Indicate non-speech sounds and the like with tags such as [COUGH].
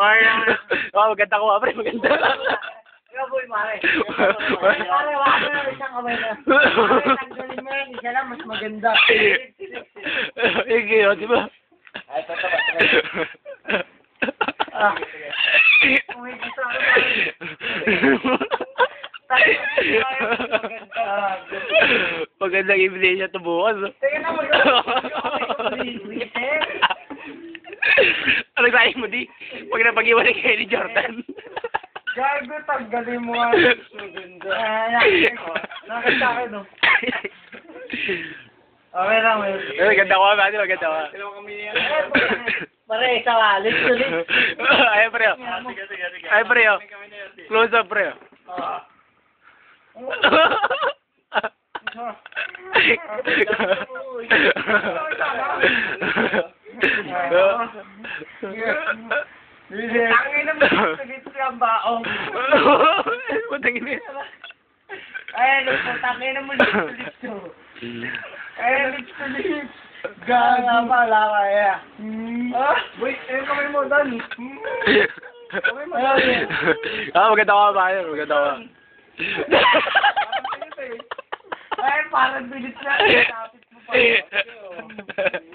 Mare. [LAUGHS] Oh, maganda ko, pre, maganda. Ikaw, boy, mare. Mare, wala na isang kamay na. Tanggalin mo yan. Isa lang, mas maganda. Sige, oh, di ba? Ay, totoo. Ah. Uy, gusto ako, Magandang evening siya to bukas. Teka na, mag- ano sabi mo di? Pag napag-iwalay kayo ni Jordan. Gago, tanggalin mo nga. Maganda. Nakita ko, no? Okay lang, may. Eh, Maganda ko, mati, maganda ko. Pare, isa ka, let's do this. Ay, pre. oh. Ay, pre. oh. Close up, pre. oh. Ah. [LAUGHS] Tangin na mo, sulit ang baong. Matangin na. Ay, ano po, tangin na mo, sulit to. Ay, sulit. Gaga pa, laka, ya. Ah, wait, ayun kamay mo, Dan. Ah, maganda ko, mati. Maganda ko. Ay, parang bilis na. Tapit mo pa. [LAUGHS]